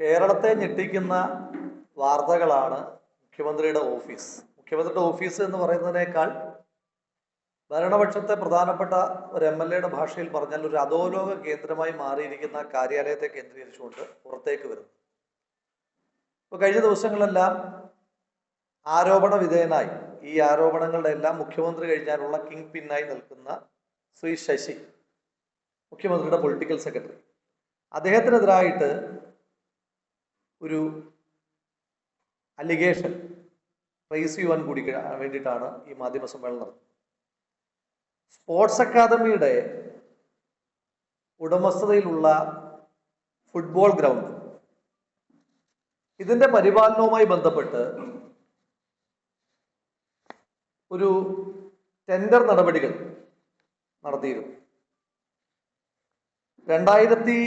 കേരളത്തെ ഞെട്ടിക്കുന്ന വാർത്തകളാണ് മുഖ്യമന്ത്രിയുടെ ഓഫീസ്. മുഖ്യമന്ത്രിയുടെ ഓഫീസ് എന്ന് പറയുന്നതിനേക്കാൾ ഭരണപക്ഷത്തെ പ്രധാനപ്പെട്ട ഒരു എം എൽ എയുടെ ഭാഷയിൽ പറഞ്ഞാൽ ഒരു അധോലോക കേന്ദ്രമായി മാറിയിരിക്കുന്ന കാര്യാലയത്തെ കേന്ദ്രീകരിച്ചുകൊണ്ട് പുറത്തേക്ക് വരുന്നു. ഇപ്പോൾ കഴിഞ്ഞ ദിവസങ്ങളെല്ലാം ആരോപണ വിധേയനായി. ഈ ആരോപണങ്ങളുടെ എല്ലാം മുഖ്യമന്ത്രി കഴിഞ്ഞാലുള്ള കിങ് പിന്നായി നിൽക്കുന്ന ശ്രീ ശശി മുഖ്യമന്ത്രിയുടെ പൊളിറ്റിക്കൽ സെക്രട്ടറി. അദ്ദേഹത്തിനെതിരായിട്ട് ഒരു അലിഗേഷൻ റേസ് ചെയ്യുവാൻ കൂടി വേണ്ടിയിട്ടാണ് ഈ മാധ്യമ സമ്മേളനം നടത്തുന്നത്. സ്പോർട്സ് അക്കാദമിയുടെ ഉടമസ്ഥതയിലുള്ള ഫുട്ബോൾ ഗ്രൗണ്ട് ഇതിന്റെ പരിപാലനവുമായി ബന്ധപ്പെട്ട് ഒരു ടെൻഡർ നടപടികൾ നടത്തിയിരുന്നു. രണ്ടായിരത്തി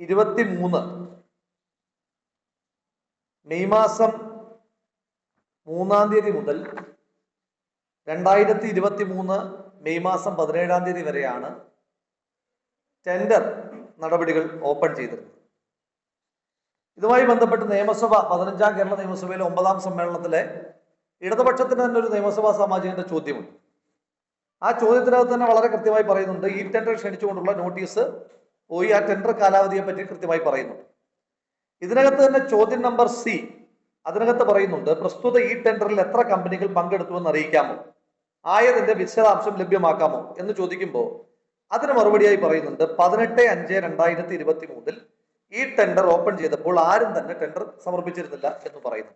ഇരുപത്തി മൂന്ന് മെയ് മാസം മൂന്നാം തീയതി മുതൽ രണ്ടായിരത്തി ഇരുപത്തി മൂന്ന് മെയ് മാസം പതിനേഴാം തീയതി വരെയാണ് ടെൻഡർ നടപടികൾ ഓപ്പൺ ചെയ്തിരുന്നത്. ഇതുമായി ബന്ധപ്പെട്ട് നിയമസഭ പതിനഞ്ചാം കേരള നിയമസഭയിലെ ഒമ്പതാം സമ്മേളനത്തിലെ ഇടതുപക്ഷത്തിന് തന്നെ ഒരു നിയമസഭാ സാമാജികന്റെ ചോദ്യമുണ്ട്. ആ ചോദ്യത്തിനകത്ത് തന്നെ വളരെ കൃത്യമായി പറയുന്നുണ്ട് ഈ ടെൻഡർ ക്ഷണിച്ചുകൊണ്ടുള്ള നോട്ടീസ് പോയി ആ ടെൻഡർ കാലാവധിയെ പറ്റി കൃത്യമായി പറയുന്നുണ്ട്. ഇതിനകത്ത് തന്നെ ചോദ്യം നമ്പർ സി. അതിനകത്ത് പറയുന്നുണ്ട് പ്രസ്തുത ഈ ടെൻഡറിൽ എത്ര കമ്പനികൾ പങ്കെടുത്തുവെന്ന് അറിയിക്കാമോ? ആയതിന്റെ വിശദാംശം ലഭ്യമാക്കാമോ? എന്ന് ചോദിക്കുമ്പോൾ അതിന് മറുപടിയായി പറയുന്നുണ്ട് പതിനെട്ട് അഞ്ച് രണ്ടായിരത്തി ഇരുപത്തി മൂന്നിൽ ഈ ടെൻഡർ ഓപ്പൺ ചെയ്തപ്പോൾ ആരും തന്നെ ടെൻഡർ സമർപ്പിച്ചിരുന്നില്ല എന്ന് പറയുന്നു.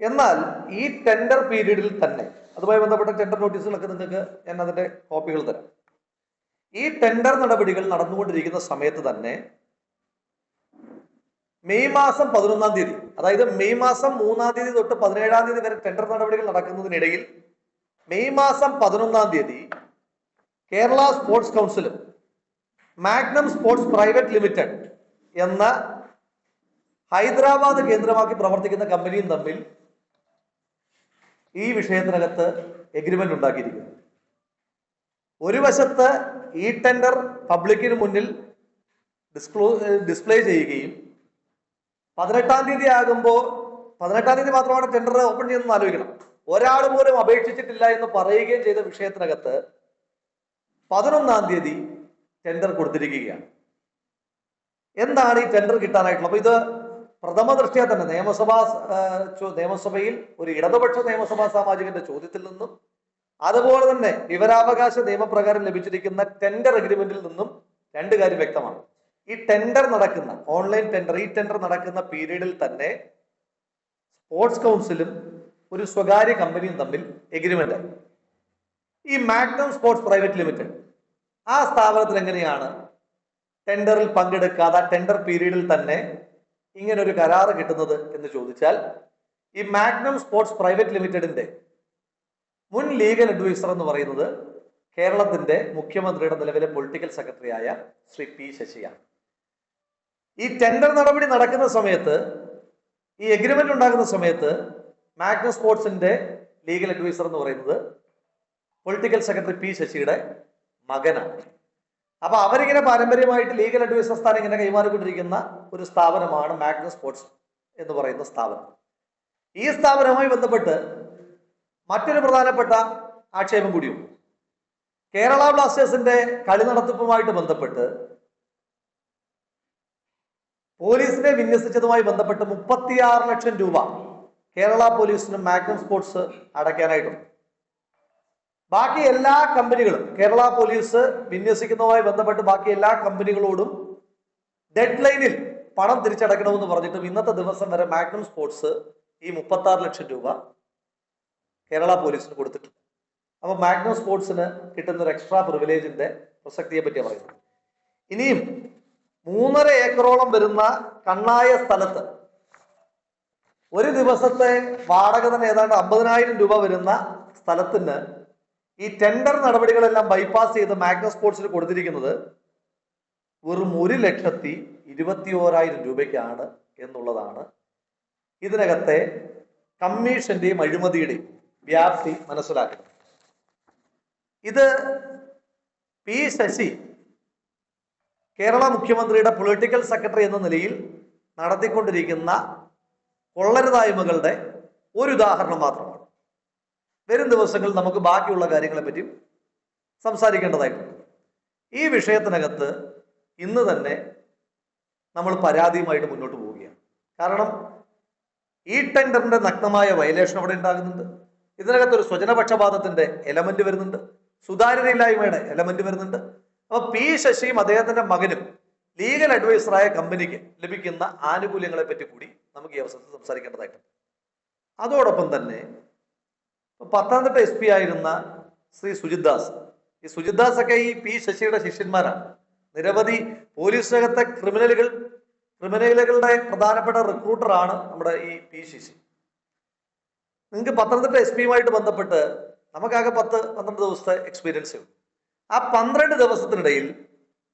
എന്നാൽ ഈ ടെൻഡർ പീരീഡിൽ തന്നെ അതുമായി ബന്ധപ്പെട്ട ടെൻഡർ നോട്ടീസുകളൊക്കെ നിങ്ങൾക്ക് ഞാൻ അതിന്റെ കോപ്പികൾ തരാം. ഈ ടെൻഡർ നടപടികൾ നടന്നുകൊണ്ടിരിക്കുന്ന സമയത്ത് തന്നെ മെയ് മാസം പതിനൊന്നാം തീയതി അതായത് മെയ് മാസം മൂന്നാം തീയതി തൊട്ട് പതിനേഴാം തീയതി വരെ ടെൻഡർ നടപടികൾ നടക്കുന്നതിനിടയിൽ മെയ് മാസം പതിനൊന്നാം തീയതി Kerala sports council Magnum sports private limited എന്ന ഹൈദരാബാദ് കേന്ദ്രമാക്കി പ്രവർത്തിക്കുന്ന കമ്പനിയും തമ്മിൽ ഈ വിഷയത്തിനകത്ത് എഗ്രിമെന്റ് ഉണ്ടാക്കിയിരിക്കുന്നു. ഒരു വശത്ത് ഈ ടെൻഡർ പബ്ലിക്കിന് മുന്നിൽ ഡിസ്ക്ലോ ഡിസ്പ്ലേ ചെയ്യുകയും പതിനെട്ടാം തീയതി ആകുമ്പോൾ പതിനെട്ടാം തീയതി മാത്രമാണ് ടെൻഡർ ഓപ്പൺ ചെയ്യുന്നത് ആലോചിക്കണം. ഒരാൾ പോലും അപേക്ഷിച്ചിട്ടില്ല എന്ന് പറയുകയും ചെയ്ത വിഷയത്തിനകത്ത് പതിനൊന്നാം തീയതി ടെൻഡർ കൊടുത്തിരിക്കുകയാണ്. എന്താണ് ഈ ടെൻഡർ കിട്ടാനായിട്ടുള്ളത്? അപ്പൊ ഇത് പ്രഥമ ദൃഷ്ടിയാ തന്നെ നിയമസഭാ നിയമസഭയിൽ ഒരു ഇടതുപക്ഷ നിയമസഭാ സാമാജികന്റെ ചോദ്യത്തിൽ നിന്നും അതുപോലെ തന്നെ വിവരാവകാശ നിയമപ്രകാരം ലഭിച്ചിരിക്കുന്ന ടെൻഡർ അഗ്രിമെന്റിൽ നിന്നും രണ്ട് കാര്യം വ്യക്തമാണ്. ഈ ടെൻഡർ നടക്കുന്ന ഓൺലൈൻ ടെൻഡർ ഈ ടെൻഡർ നടക്കുന്ന പീരീഡിൽ തന്നെ സ്പോർട്സ് കൗൺസിലും ഒരു സ്വകാര്യ കമ്പനിയും തമ്മിൽ എഗ്രിമെന്റ് ഈ മാഗ്നം സ്പോർട്സ് പ്രൈവറ്റ് ലിമിറ്റഡ് ആ സ്ഥാപനത്തിൽ എങ്ങനെയാണ് ടെൻഡറിൽ പങ്കെടുക്കാതെ ടെൻഡർ പീരീഡിൽ തന്നെ ഇങ്ങനെ ഒരു കരാറ് കിട്ടുന്നത് എന്ന് ചോദിച്ചാൽ ഈ മാഗ്നം സ്പോർട്സ് പ്രൈവറ്റ് ലിമിറ്റഡിന്റെ മുൻ ലീഗൽ അഡ്വൈസർ എന്ന് പറയുന്നത് കേരളത്തിന്റെ മുഖ്യമന്ത്രിയുടെ നിലവിലെ പൊളിറ്റിക്കൽ സെക്രട്ടറിയായ ശ്രീ പി ശശിയാണ്. ഈ ടെൻഡർ നടപടി നടക്കുന്ന സമയത്ത് ഈ എഗ്രിമെന്റ് ഉണ്ടാകുന്ന സമയത്ത് മാഗ്നസ് സ്പോർട്സിന്റെ ലീഗൽ അഡ്വൈസർ എന്ന് പറയുന്നത് പൊളിറ്റിക്കൽ സെക്രട്ടറി പി ശശിയുടെ മകനാണ്. അപ്പൊ അവരിങ്ങനെ പാരമ്പര്യമായിട്ട് ലീഗൽ അഡ്വൈസർ സ്ഥാനം ഇങ്ങനെ കൈമാറിക്കൊണ്ടിരിക്കുന്ന ഒരു സ്ഥാപനമാണ് മാഗ്നസ് സ്പോർട്സ് എന്ന് പറയുന്ന സ്ഥാപനം. ഈ സ്ഥാപനവുമായി ബന്ധപ്പെട്ട് മറ്റൊരു പ്രധാനപ്പെട്ട ആക്ഷേപം കൂടിയുണ്ട്. കേരള ബ്ലാസ്റ്റേഴ്സിന്റെ കളി നടത്തിപ്പുമായിട്ട് ബന്ധപ്പെട്ട് പോലീസിനെ വിന്യസിച്ചതുമായി ബന്ധപ്പെട്ട് മുപ്പത്തിയാറ് ലക്ഷം രൂപ കേരള പോലീസിന് മാഗ്നം സ്പോർട്സ് അടയ്ക്കാനായിട്ടുണ്ട്. ബാക്കി എല്ലാ കമ്പനികളും കേരള പോലീസ് വിന്യസിക്കുന്നതുമായി ബന്ധപ്പെട്ട് ബാക്കി എല്ലാ കമ്പനികളോടും ഡെഡ് ലൈനിൽ പണം തിരിച്ചടയ്ക്കണമെന്ന് പറഞ്ഞിട്ടും ഇന്നത്തെ ദിവസം വരെ മാഗ്നം സ്പോർട്സ് ഈ മുപ്പത്തി ആറ് ലക്ഷം രൂപ കേരള പോലീസിന് കൊടുത്തിട്ടുണ്ട്. അപ്പൊ മാഗ്നം സ്പോർട്സിന് കിട്ടുന്ന ഒരു എക്സ്ട്രാ പ്രിവിലേജിന്റെ പ്രസക്തിയെ പറ്റിയാണ് പറയുന്നത്. ഇനിയും മൂന്നര ഏക്കറോളം വരുന്ന കണ്ണായ സ്ഥലത്ത് ഒരു ദിവസത്തെ വാടക തന്നെ ഏതാണ്ട് അമ്പതിനായിരം രൂപ വരുന്ന സ്ഥലത്തിന് ഈ ടെൻഡർ നടപടികളെല്ലാം ബൈപ്പാസ് ചെയ്ത് മാഗ്നസ് സ്പോർട്സിന് കൊടുത്തിരിക്കുന്നത് വെറും ഒരു ലക്ഷത്തി ഇരുപത്തി ഓരായിരം രൂപയ്ക്കാണ് എന്നുള്ളതാണ്. ഇതിനകത്തെ കമ്മീഷന്റെയും അഴിമതിയുടെയും വ്യാപ്തി മനസ്സിലാക്കുന്നത് ഇത് പി ശശി കേരള മുഖ്യമന്ത്രിയുടെ പൊളിറ്റിക്കൽ സെക്രട്ടറി എന്ന നിലയിൽ നടത്തിക്കൊണ്ടിരിക്കുന്ന കൊള്ളരുതായ്മകളുടെ ഒരു ഉദാഹരണം മാത്രമാണ്. വരും ദിവസങ്ങളിൽ നമുക്ക് ബാക്കിയുള്ള കാര്യങ്ങളെ പറ്റിയും സംസാരിക്കേണ്ടതായിട്ടുണ്ട്. ഈ വിഷയത്തിനകത്ത് ഇന്ന് തന്നെ നമ്മൾ പരാതിയുമായിട്ട് മുന്നോട്ട് പോവുകയാണ്. കാരണം ഈ ടെൻഡറിന്റെ നഗ്നമായ വയലേഷൻ അവിടെ ഉണ്ടാകുന്നുണ്ട്. ഇതിനകത്ത് ഒരു സ്വജനപക്ഷപാതത്തിന്റെ എലമെന്റ് വരുന്നുണ്ട്. സുതാര്യതയില്ലായ്മയുടെ എലമെന്റ് വരുന്നുണ്ട്. അപ്പൊ പി ശശിയും അദ്ദേഹത്തിന്റെ മകനും ലീഗൽ അഡ്വൈസറായ കമ്പനിക്ക് ലഭിക്കുന്ന ആനുകൂല്യങ്ങളെ പറ്റി കൂടി നമുക്ക് ഈ അവസരത്തിൽ സംസാരിക്കേണ്ടതായിട്ടുണ്ട് അതോടൊപ്പം തന്നെ പത്തനംതിട്ട എസ് പി ആയിരുന്ന ശ്രീ സുജിത് ദാസ്. ഈ സുജിത് ദാസ് ഒക്കെ ഈ പി ശശിയുടെ ശിഷ്യന്മാരാണ്. നിരവധി പോലീസ് പോലീസിനകത്തെ ക്രിമിനലുകൾ ക്രിമിനലുകളുടെ പ്രധാനപ്പെട്ട റിക്രൂട്ടറാണ് നമ്മുടെ ഈ പി ശശി. നിങ്ങൾക്ക് പത്തനംതിട്ട എസ് പിയുമായിട്ട് ബന്ധപ്പെട്ട് നമുക്കാകെ പത്ത് പന്ത്രണ്ട് ദിവസത്തെ എക്സ്പീരിയൻസ് ഉണ്ട് ആ പന്ത്രണ്ട് ദിവസത്തിനിടയിൽ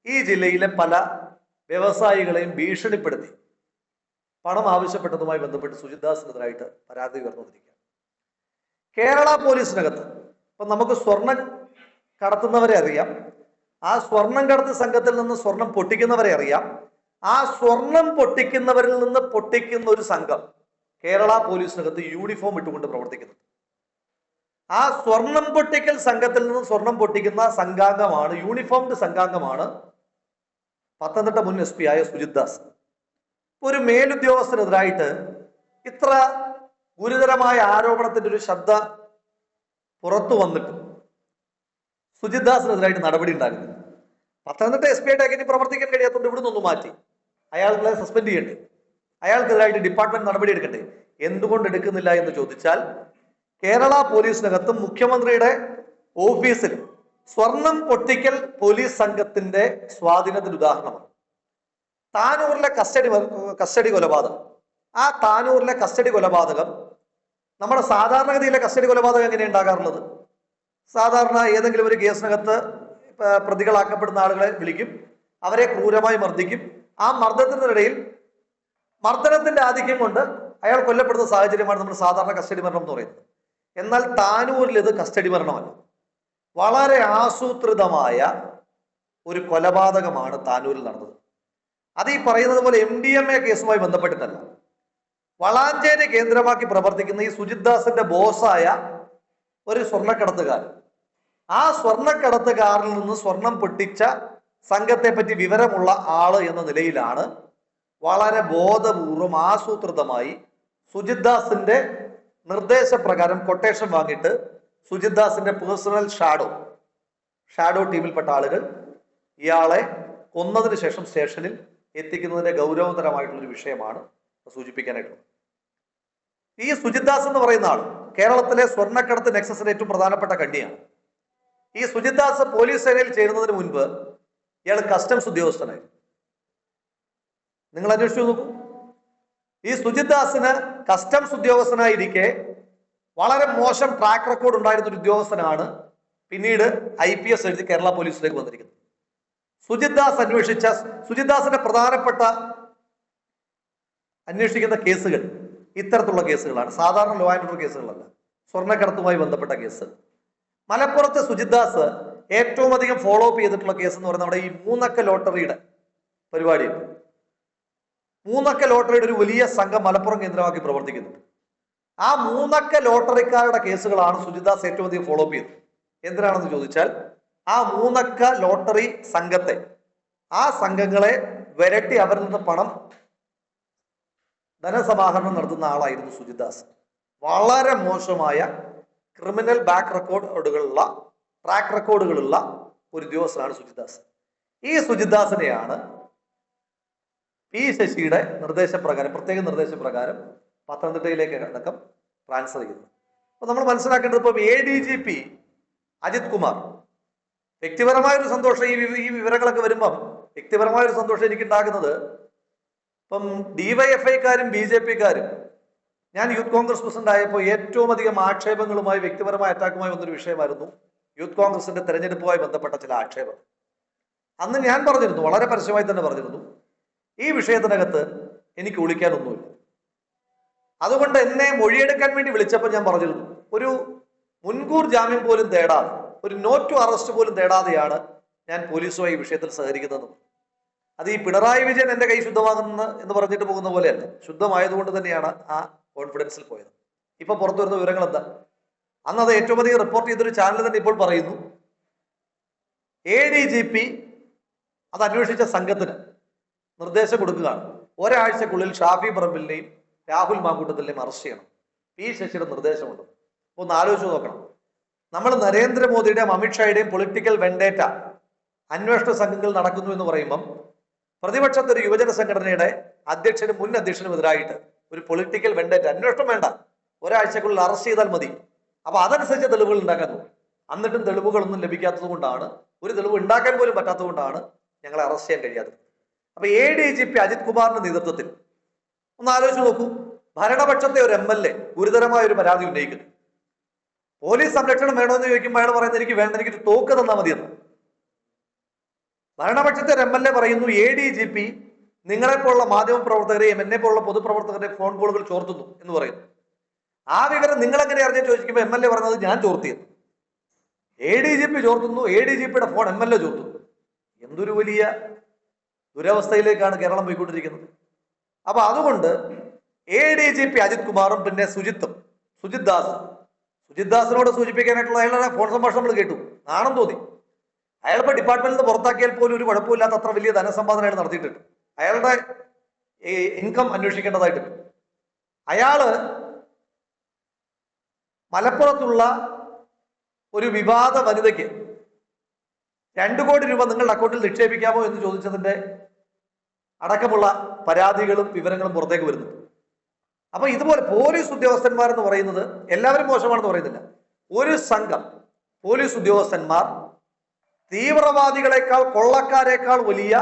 ഈ ജില്ലയിലെ പല വ്യവസായികളെയും ഭീഷണിപ്പെടുത്തി പണം ആവശ്യപ്പെട്ടതുമായി ബന്ധപ്പെട്ട് സുജിത് ദാസിനെതിരായിട്ട് പരാതി ഉയർന്നുകൊണ്ടിരിക്കുകയാണ് കേരള പോലീസിനകത്ത് ഇപ്പൊ നമുക്ക് സ്വർണം കടത്തുന്നവരെ അറിയാം. ആ സ്വർണം കടത്ത് സംഘത്തിൽ നിന്ന് സ്വർണം പൊട്ടിക്കുന്നവരെ അറിയാം. ആ സ്വർണം പൊട്ടിക്കുന്നവരിൽ നിന്ന് പൊട്ടിക്കുന്ന ഒരു സംഘം കേരള പോലീസിനകത്ത് യൂണിഫോം ഇട്ടുകൊണ്ട് പ്രവർത്തിക്കുന്നു ആ സ്വർണം പൊട്ടിക്കൽ സംഘത്തിൽ നിന്ന് സ്വർണം പൊട്ടിക്കുന്ന സംഘാംഗമാണ് യൂണിഫോംഡ് സംഘാംഗമാണ് പത്തനംതിട്ട മുൻ എസ് പി ആയ സുജിത് ദാസ്. ഒരു മേലുദ്യോഗസ്ഥനെതിരായിട്ട് ഇത്ര ഗുരുതരമായ ആരോപണത്തിന്റെ ഒരു ശബ്ദ പുറത്തു വന്നിട്ട് സുജിത് ദാസിനെതിരായിട്ട് നടപടി ഉണ്ടാകുന്നത് പത്തനംതിട്ട എസ് പി ആയിട്ട് ഇനി പ്രവർത്തിക്കാൻ കഴിയാത്തതുകൊണ്ട് ഇവിടെ നിന്നൊന്ന് മാറ്റി. അയാളെ സസ്പെൻഡ് ചെയ്യണ്ടേ? അയാൾക്കെതിരായിട്ട് ഡിപ്പാർട്ട്മെന്റ് നടപടി എടുക്കട്ടെ എന്തുകൊണ്ട് എടുക്കുന്നില്ല എന്ന് ചോദിച്ചാൽ കേരള പോലീസിനകത്തും മുഖ്യമന്ത്രിയുടെ ഓഫീസിൽ സ്വർണം പൊട്ടിക്കൽ പോലീസ് സംഘത്തിന്റെ സ്വാധീനത്തിന് ഉദാഹരണമാണ് താനൂരിലെ കസ്റ്റഡി കസ്റ്റഡി കൊലപാതകം. ആ താനൂരിലെ കസ്റ്റഡി കൊലപാതകം നമ്മുടെ സാധാരണഗതിയിലെ കസ്റ്റഡി കൊലപാതകം എങ്ങനെ ഉണ്ടാകാറുള്ളത്? സാധാരണ ഏതെങ്കിലും ഒരു കേസിനകത്ത് പ്രതികളാക്കപ്പെടുന്ന ആളുകളെ വിളിക്കും. അവരെ ക്രൂരമായി മർദ്ദിക്കും. ആ മർദ്ദത്തിനിടയിൽ മർദ്ദനത്തിന്റെ ആധിക്യം കൊണ്ട് അയാൾ കൊല്ലപ്പെടുന്ന സാഹചര്യമാണ് നമ്മൾ സാധാരണ കസ്റ്റഡി മരണം എന്ന് പറയുന്നത്. എന്നാൽ താനൂരിൽ ഇത് കസ്റ്റഡി മരണമല്ല. വളരെ ആസൂത്രിതമായ ഒരു കൊലപാതകമാണ് താനൂരിൽ നടന്നത്. അത് ഈ പറയുന്നത് പോലെ എം ഡി എം എ കേസുമായി ബന്ധപ്പെട്ടിട്ടല്ല. വളാഞ്ചേരി കേന്ദ്രമാക്കി പ്രവർത്തിക്കുന്ന ഈ സുജിത് ദാസിന്റെ ബോസായ ഒരു സ്വർണക്കടത്തുകാരൻ. ആ സ്വർണക്കടത്തുകാരിൽ നിന്ന് സ്വർണം പൊട്ടിച്ച സംഘത്തെ പറ്റി വിവരമുള്ള ആൾ എന്ന നിലയിലാണ് വളരെ ബോധപൂർവം ആസൂത്രിതമായി സുജിത് ദാസിന്റെ നിർദ്ദേശപ്രകാരം കൊട്ടേഷൻ വാങ്ങിയിട്ട് സുജിത് ദാസിന്റെ പേഴ്സണൽ ഷാഡോ ഷാഡോ ടീമിൽപ്പെട്ട ആളുകൾ ഇയാളെ കൊന്നതിന് ശേഷം സ്റ്റേഷനിൽ എത്തിക്കുന്നതിന്റെ ഗൗരവതരമായിട്ടുള്ളൊരു വിഷയമാണ് സൂചിപ്പിക്കാനായിട്ടുള്ളത്. ഈ സുജിത് ദാസ് എന്ന് പറയുന്ന ആൾ കേരളത്തിലെ സ്വർണക്കടത്ത് നെക്സസിന്റെ ഏറ്റവും പ്രധാനപ്പെട്ട കണ്ണിയാണ്. ഈ സുജിത് ദാസ് പോലീസ് സേനയിൽ ചേരുന്നതിന് മുൻപ് ഇയാൾ കസ്റ്റംസ് ഉദ്യോഗസ്ഥനായിരുന്നു. നിങ്ങൾ അന്വേഷിച്ചു നോക്കൂ. ഈ സുജിത് ദാസിന് കസ്റ്റംസ് ഉദ്യോഗസ്ഥനായിരിക്കെ വളരെ മോശം ട്രാക്ക് റെക്കോർഡ് ഉണ്ടായിരുന്ന ഒരു ഉദ്യോഗസ്ഥനാണ് പിന്നീട് ഐ പി എസ് എഴുതി കേരള പോലീസിലേക്ക് വന്നിരിക്കുന്നത്. സുജിത് ദാസ് അന്വേഷിച്ച സുജിത് ദാസിന്റെ പ്രധാനപ്പെട്ട അന്വേഷിക്കുന്ന കേസുകൾ ഇത്തരത്തിലുള്ള കേസുകളാണ്. സാധാരണ ലോ ആൻഡ് ഓർഡർ കേസുകളല്ല. സ്വർണക്കടത്തുമായി ബന്ധപ്പെട്ട കേസ്. മലപ്പുറത്തെ സുജിത് ദാസ് ഏറ്റവും അധികം ഫോളോ അപ്പ് ചെയ്തിട്ടുള്ള കേസ് എന്ന് പറയുന്നത് നമ്മുടെ ഈ മൂന്നക്ക ലോട്ടറിയുടെ പരിപാടിയുണ്ട്. മൂന്നക്ക ലോട്ടറിയുടെ ഒരു വലിയ സംഘം മലപ്പുറം കേന്ദ്രമാക്കി പ്രവർത്തിക്കുന്നുണ്ട് ആ മൂന്നക്ക ലോട്ടറിക്കാരുടെ കേസുകളാണ് സുജിതാസ് ഏറ്റവും അധികം ഫോളോ ചെയ്തത്. എന്തിനാണെന്ന് ചോദിച്ചാൽ ആ മൂന്നക്ക ലോട്ടറി സംഘത്തെ ആ സംഘങ്ങളെ വിരട്ടി അവരിൽ നിന്ന് പണം ധനസമാഹരണം നടത്തുന്ന ആളായിരുന്നു സുജിദാസ് വളരെ മോശമായ ക്രിമിനൽ ബാക്ക് റെക്കോർഡുകളുള്ള ട്രാക്ക് റെക്കോർഡുകളുള്ള ഒരു ഉദ്യോഗസ്ഥനാണ് സുജിദാസ് ഈ സുജിദാസിനെയാണ് പി ശശിയുടെ നിർദ്ദേശപ്രകാരം പ്രത്യേക നിർദ്ദേശപ്രകാരം പത്തനംതിട്ടയിലേക്ക് അടക്കം ട്രാൻസ്ഫർ ചെയ്യുന്നു. അപ്പൊ നമ്മൾ മനസ്സിലാക്കേണ്ടത് ഇപ്പം A D G P Ajith Kumar വ്യക്തിപരമായ ഒരു സന്തോഷം ഈ ഈ വിവരങ്ങളൊക്കെ വരുമ്പം വ്യക്തിപരമായ ഒരു സന്തോഷം എനിക്ക് ഉണ്ടാകുന്നത് ഇപ്പം ഡിവൈഎഫ്ഐക്കാരും ബി ജെ പിക്കാരും ഞാൻ യൂത്ത് കോൺഗ്രസ് പ്രസിഡന്റ് ആയപ്പോൾ ഏറ്റവും അധികം ആക്ഷേപങ്ങളുമായി വ്യക്തിപരമായ അറ്റാക്കുമായി വന്നൊരു വിഷയമായിരുന്നു യൂത്ത് കോൺഗ്രസിന്റെ തെരഞ്ഞെടുപ്പുമായി ബന്ധപ്പെട്ട ചില ആക്ഷേപം അന്ന് ഞാൻ പറഞ്ഞിരുന്നു വളരെ പരസ്യമായി തന്നെ പറഞ്ഞിരുന്നു ഈ വിഷയത്തിനകത്ത് എനിക്ക് ഒളിക്കാനൊന്നുമില്ല അതുകൊണ്ട് എന്നെ മൊഴിയെടുക്കാൻ വേണ്ടി വിളിച്ചപ്പോൾ ഞാൻ പറഞ്ഞിരുന്നു ഒരു മുൻകൂർ ജാമ്യം പോലും തേടാതെ ഒരു നോ ടു അറസ്റ്റ് പോലും തേടാതെയാണ് ഞാൻ പോലീസുമായി ഈ വിഷയത്തിൽ സഹകരിക്കുന്നത് അത് ഈ പിണറായി വിജയൻ എന്റെ കൈ ശുദ്ധമാകുന്ന എന്ന് പറഞ്ഞിട്ട് പോകുന്ന പോലെയല്ല ശുദ്ധമായതുകൊണ്ട് തന്നെയാണ് ആ കോൺഫിഡൻസിൽ പോയത്. ഇപ്പൊ പുറത്തു വരുന്ന വിവരങ്ങൾ എന്താ അന്ന് അത് ഏറ്റവും അധികം റിപ്പോർട്ട് ചെയ്തൊരു ചാനൽ തന്നെ ഇപ്പോൾ പറയുന്നു എ ഡി ജി പി അത് അന്വേഷിച്ച സംഘത്തിന് നിർദ്ദേശം കൊടുക്കുകയാണ്. ഒരാഴ്ചക്കുള്ളിൽ ഷാഫി പറമ്പിലിനെയും രാഹുൽ മാക്കൂട്ടത്തിലെയും അറസ്റ്റ് ചെയ്യണം. പി ശശിയുടെ നിർദ്ദേശമുണ്ട്. ഒന്ന് ആലോചിച്ച് നോക്കണം. നമ്മൾ നരേന്ദ്രമോദിയുടെയും അമിത്ഷായുടെയും പൊളിറ്റിക്കൽ വെണ്ടേറ്റ അന്വേഷണ സംഘങ്ങൾ നടക്കുന്നു എന്ന് പറയുമ്പം പ്രതിപക്ഷത്തെ ഒരു യുവജന സംഘടനയുടെ അധ്യക്ഷനും മുൻ അധ്യക്ഷനും എതിരായിട്ട് ഒരു പൊളിറ്റിക്കൽ വെണ്ടേറ്റ അന്വേഷണം വേണ്ട. ഒരാഴ്ചക്കുള്ളിൽ അറസ്റ്റ് ചെയ്താൽ മതി. അപ്പൊ അതനുസരിച്ച് തെളിവുകൾ ഉണ്ടാക്കാൻ നോക്കും. എന്നിട്ടും തെളിവുകളൊന്നും ലഭിക്കാത്തത് കൊണ്ടാണ് ഒരു തെളിവ് ഉണ്ടാക്കാൻ പോലും പറ്റാത്തത് കൊണ്ടാണ് ഞങ്ങളെ അറസ്റ്റ് ചെയ്യാൻ കഴിയാത്തത്. അപ്പൊ A D G P Ajith കുമാറിന്റെ നേതൃത്വത്തിൽ. ഒന്ന് ആലോചിച്ച് നോക്കൂ. ഭരണപക്ഷത്തെ ഒരു എം എൽ എ ഗുരുതരമായ ഒരു പരാതി ഉന്നയിക്കുന്നു. പോലീസ് സംരക്ഷണം വേണമെന്ന് ചോദിക്കുമ്പോൾ അയാൾ പറയുന്നത് എനിക്ക് വേണ്ട എനിക്ക് തോക്ക് തന്നാൽ മതിയെന്ന്. ഭരണപക്ഷത്തെ ഒരു എം എൽ എ പറയുന്നു എ ഡി ജി പി നിങ്ങളെപ്പോലുള്ള മാധ്യമ പ്രവർത്തകരെയും എന്നെ പോലുള്ള പൊതുപ്രവർത്തകരുടെ ഫോൺ കോളുകൾ ചോർത്തുന്നു എന്ന് പറയുന്നു. ആ വിവരം നിങ്ങൾ എങ്ങനെ അറിഞ്ഞു ചോദിക്കുമ്പോൾ എം എൽ എ പറഞ്ഞത് ഞാൻ ചോർത്തിയത്. എ ഡി ജി പി ചോർത്തുന്നു എ ഡി ജി പിയുടെ ഫോൺ എം എൽ എ ചോർത്തുന്നു. എന്തൊരു വലിയ ദുരവസ്ഥയിലേക്കാണ് കേരളം പോയിക്കൊണ്ടിരിക്കുന്നത്. അപ്പൊ അതുകൊണ്ട് A D G P Ajith കുമാറും പിന്നെ സുജിത്തും സുജിത് ദാസ്. സുജിത് ദാസിനോട് സൂചിപ്പിക്കാനായിട്ടുള്ള അയാളുടെ ഫോൺ സംഭാഷണം നമ്മൾ കേട്ടു. നാണം തോന്നി. അയാൾ ഇപ്പൊ ഡിപ്പാർട്ട്മെന്റിൽ നിന്ന് പുറത്താക്കിയാൽ പോലും ഒരു കുഴപ്പമില്ലാത്ത അത്ര വലിയ ധനസമ്പാദന അയാൾ നടത്തിയിട്ടുണ്ട്. അയാളുടെ ഇൻകം അന്വേഷിക്കേണ്ടതായിട്ടുണ്ട് അയാൾ മലപ്പുറത്തുള്ള ഒരു വിവാദ വനിതയ്ക്ക് രണ്ടു കോടി രൂപ നിങ്ങളുടെ അക്കൗണ്ടിൽ നിക്ഷേപിക്കാമോ എന്ന് ചോദിച്ചതിന്റെ അടക്കമുള്ള പരാതികളും വിവരങ്ങളും പുറത്തേക്ക് വരുന്നുണ്ട്. അപ്പൊ ഇതുപോലെ പോലീസ് ഉദ്യോഗസ്ഥന്മാരെന്ന് പറയുന്നത് എല്ലാവരും മോശമാണെന്ന് പറയുന്നില്ല. ഒരു സംഘം പോലീസ് ഉദ്യോഗസ്ഥന്മാർ തീവ്രവാദികളെക്കാൾ കൊള്ളക്കാരേക്കാൾ വലിയ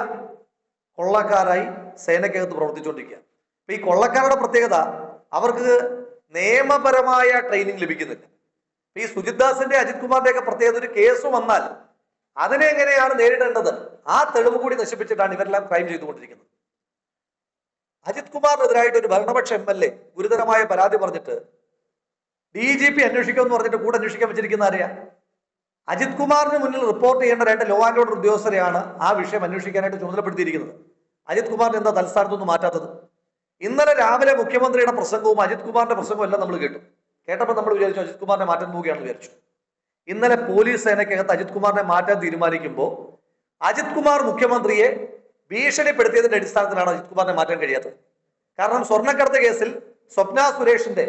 കൊള്ളക്കാരായി സേനയ്ക്കകത്ത് പ്രവർത്തിച്ചുകൊണ്ടിരിക്കുക അപ്പൊ ഈ കൊള്ളക്കാരുടെ പ്രത്യേകത അവർക്ക് നിയമപരമായ ട്രെയിനിങ് ലഭിക്കുന്നില്ല. ഈ സുജിത് ദാസിന്റെ അജിത് കുമാറിന്റെ ഒക്കെ പ്രത്യേകത ഒരു കേസ് വന്നാൽ അതിനെ എങ്ങനെയാണ് നേരിടേണ്ടത്? ആ തെളിവ് കൂടി നശിപ്പിച്ചിട്ടാണ് ഇവരെല്ലാം ക്രൈം ചെയ്തുകൊണ്ടിരിക്കുന്നത്. അജിത് കുമാറിനെതിരായിട്ട് ഒരു ഭരണപക്ഷ എം എൽ എ ഗുരുതരമായ പരാതി പറഞ്ഞിട്ട് ഡി ജി പി അന്വേഷിക്കുമെന്ന് പറഞ്ഞിട്ട് കൂടെ അന്വേഷിക്കാൻ വെച്ചിരിക്കുന്ന ആരെയാ? അജിത് കുമാറിന് മുന്നിൽ റിപ്പോർട്ട് ചെയ്യേണ്ട രണ്ട് ലോ ആൻഡ് ഓർഡർ ഉദ്യോഗസ്ഥരെയാണ് ആ വിഷയം അന്വേഷിക്കാനായിട്ട് ചുമതലപ്പെടുത്തിയിരിക്കുന്നത്. അജിത് കുമാറിന് എന്താ തൽസ്ഥാനത്തൊന്നും മാറ്റാത്തത്? ഇന്നലെ രാവിലെ മുഖ്യമന്ത്രിയുടെ പ്രസംഗവും അജിത് കുമാറിന്റെ പ്രസംഗവും എല്ലാം നമ്മൾ കേട്ടു. കേട്ടപ്പോൾ നമ്മൾ വിചാരിച്ചു അജിത് കുമാറിനെ മാറ്റാൻ പോവുകയാണെന്ന് വിചാരിച്ചു. ഇന്നലെ പോലീസ് സേനയ്ക്കകത്ത് അജിത് കുമാറിനെ മാറ്റാൻ തീരുമാനിക്കുമ്പോൾ അജിത് കുമാർ മുഖ്യമന്ത്രിയെ ഭീഷണിപ്പെടുത്തിയതിന്റെ അടിസ്ഥാനത്തിലാണ് അജിത് കുമാറിനെ മാറ്റാൻ കഴിയാത്തത്. കാരണം സ്വർണക്കടത്ത് കേസിൽ സ്വപ്ന സുരേഷിന്റെ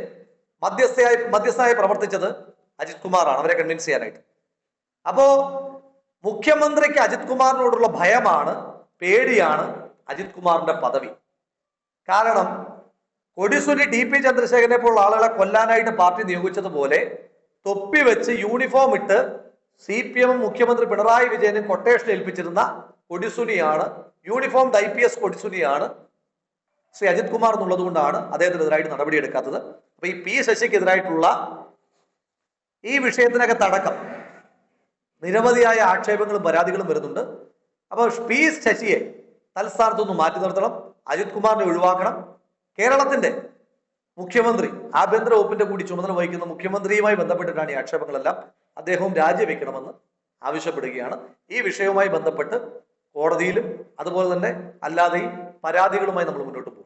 മധ്യസ്ഥയായി മധ്യസ്ഥയായി പ്രവർത്തിച്ചത് അജിത് കുമാറാണ് അവരെ കൺവിൻസ് ചെയ്യാനായിട്ട്. അപ്പോ മുഖ്യമന്ത്രിക്ക് അജിത് കുമാറിനോടുള്ള ഭയമാണ് പേടിയാണ് അജിത് കുമാറിന്റെ പദവി. കാരണം കൊടിസുനി ഡി പി ചന്ദ്രശേഖരനെ പോലുള്ള ആളുകളെ കൊല്ലാനായിട്ട് പാർട്ടി നിയോഗിച്ചതുപോലെ തൊപ്പി വെച്ച് യൂണിഫോം ഇട്ട് സി പി എമ്മും മുഖ്യമന്ത്രി പിണറായി വിജയനും കൊട്ടേഷൻ ഏൽപ്പിച്ചിരുന്ന കൊടിസുനിയാണ്. യൂണിഫോം ഐ പി എസ് കൊടിസുനിയാണ്. ശ്രീ അജിത് കുമാർ എന്നുള്ളത് കൊണ്ടാണ് അദ്ദേഹത്തിനെതിരായിട്ട് നടപടിയെടുക്കാത്തത്. അപ്പൊ ഈ പി ശശിക്കെതിരായിട്ടുള്ള ഈ വിഷയത്തിനൊക്കെ തടക്കം നിരവധിയായ ആക്ഷേപങ്ങളും പരാതികളും വരുന്നുണ്ട്. അപ്പോൾ പി ശശിയെ തൽസ്ഥാനത്തുനിന്ന് മാറ്റി നിർത്തണം. അജിത് കുമാറിനെ ഒഴിവാക്കണം. കേരളത്തിന്റെ മുഖ്യമന്ത്രി ആഭ്യന്തര വകുപ്പിന്റെ കൂടി ചുമതല വഹിക്കുന്ന മുഖ്യമന്ത്രിയുമായി ബന്ധപ്പെട്ടിട്ടാണ് ഈ ആക്ഷേപങ്ങളെല്ലാം. അദ്ദേഹവും രാജിവെക്കണമെന്ന് ആവശ്യപ്പെടുകയാണ്. ഈ വിഷയവുമായി ബന്ധപ്പെട്ട് കോടതിയിലും അതുപോലെ തന്നെ അല്ലാതെയും പരാതികളുമായി നമ്മൾ മുന്നോട്ട് പോകും.